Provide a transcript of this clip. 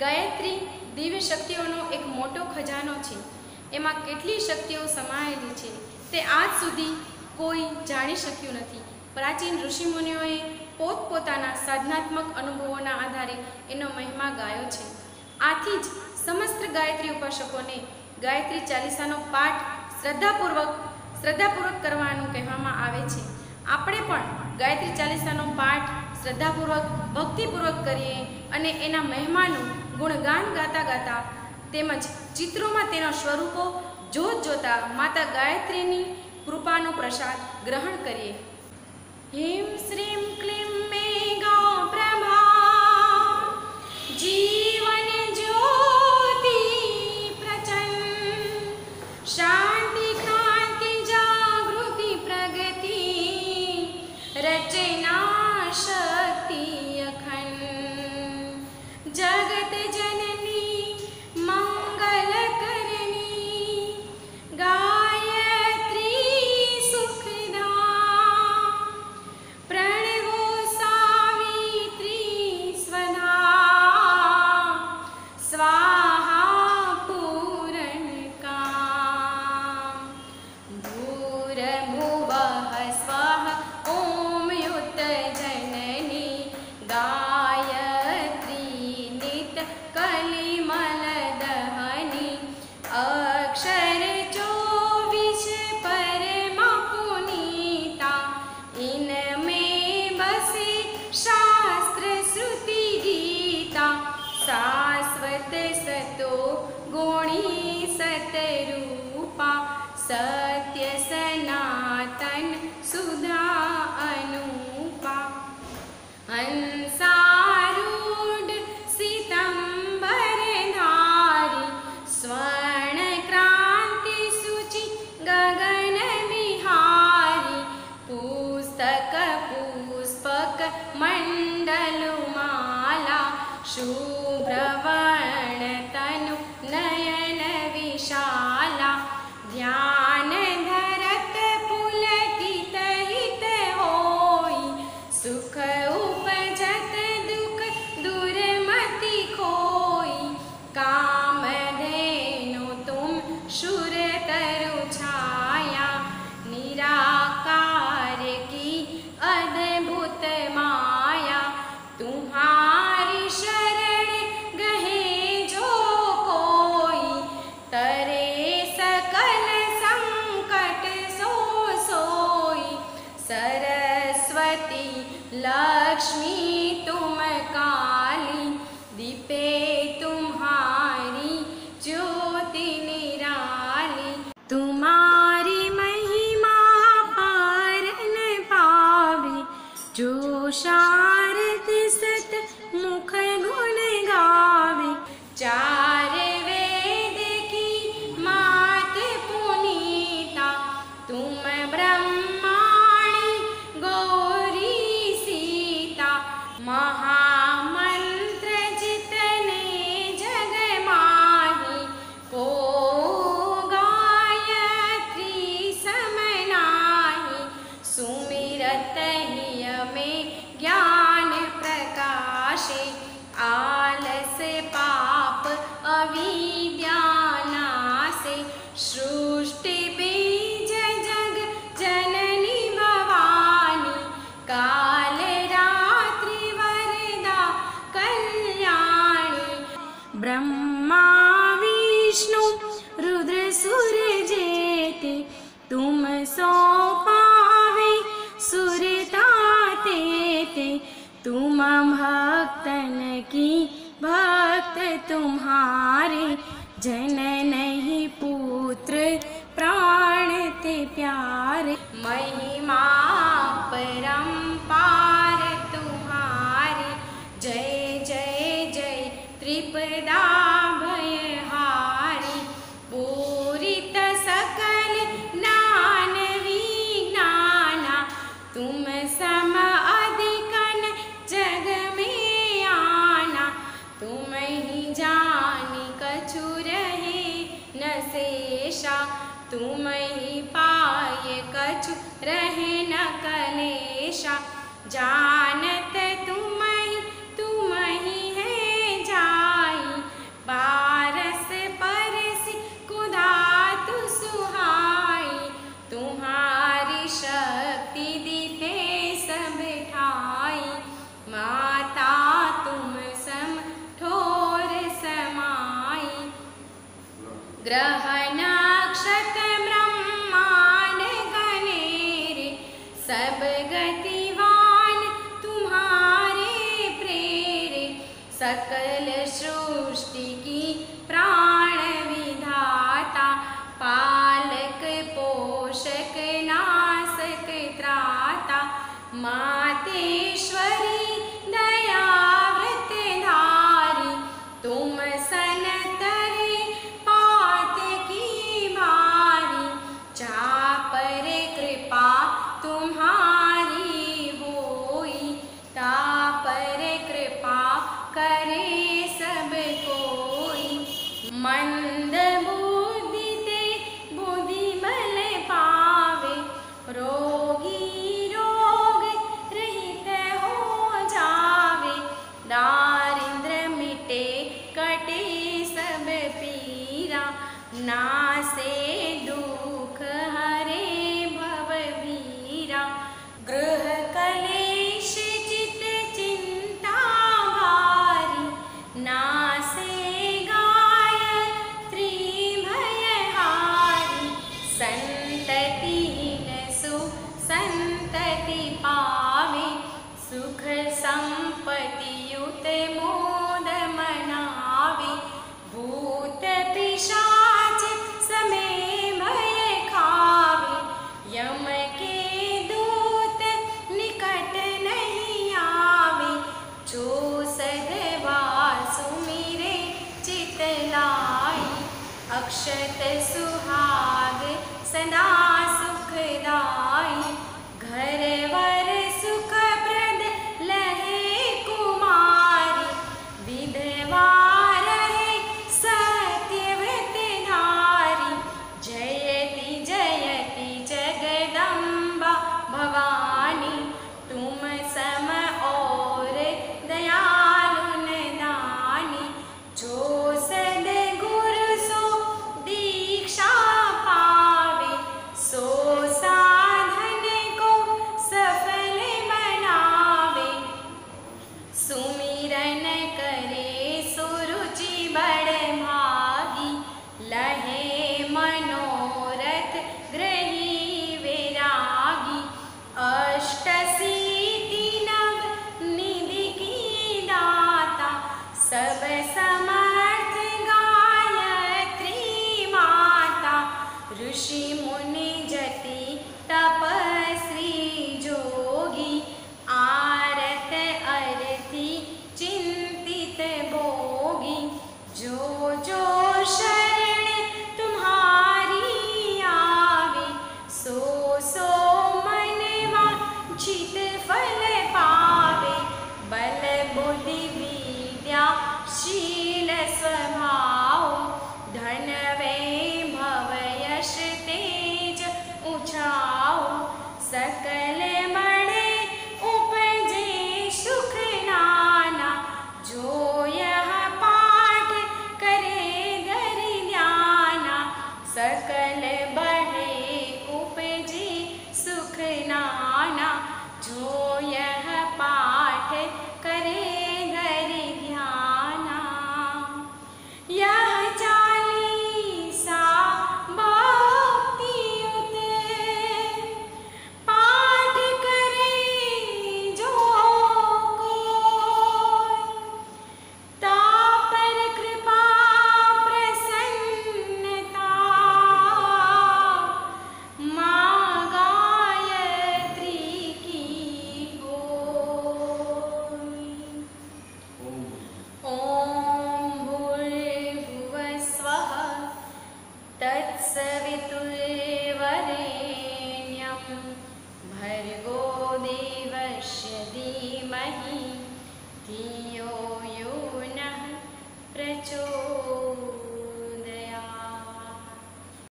ગાયત્રી દિવ્ય શક્તિઓનો એક મોટો ખજાનો છે. એમાં કેટલી શક્તિઓ સમાયેલી છે તે આજ સુધી કોઈ જાણી શક્યું નથી. પ્રાચીન ઋષિમુનિઓએ પોતપોતાના સાધનાત્મક અનુભવોના આધારે એનો મહિમા ગાયો છે. આથી જ સમસ્ત ગાયત્રી ઉપાસકોને ગાયત્રી ચાલીસાનો પાઠ શ્રદ્ધાપૂર્વક શ્રદ્ધાપૂર્વક કરવાનું કહેવામાં આવે છે. આપણે પણ ગાયત્રી ચાલીસાનો પાઠ શ્રદ્ધાપૂર્વક, ભક્તિપૂર્વક કરીએ અને એના મહેમાનું ગુણગાન ગાતા ગાતા તેમજ ચિત્રોમાં તેના સ્વરૂપો જોત જોતા માતા ગાયત્રીની કૃપાનો પ્રસાદ ગ્રહણ કરીએ. હિમ શ્રીમ ક્લીમ મેઘા પ્રભા, જીવન જ્યોતિ પ્રચંડ શાંતિ ક્રાંતિ જાગૃતિ પ્રગતિ રચના सत्य सनातन सुधा अनुपा हंसारूढ सीतं भर नारी स्वर्ण क्रान्ति सूचि गगननिहारि पुस्तक पुष्पक मण्डलमाला शू प्रकाशे आलस पाप अविद्यानासे सृष्टि बीज जग जननी भवानी। काल रात्रि वरदा कल्याणी। ब्रह्मा तुम्हारे जन नहीं पुत्र प्राण ते प्यारे महिमा परम्पार दिशा जानत तुम तुम ही है जाई। बारस परस तु सुहाई। तुम्हारी शक्ति दिते सब ठाई। माता तुम सम ठोर समाई। ग्रह सुहाग सदा सुखदाय। घर वर सुखप्रद लहे कुमारी। विधवाय सत्यव्रत नारी। जयति जयति जगदम्बा भवा second ही धियो यो न प्रचोद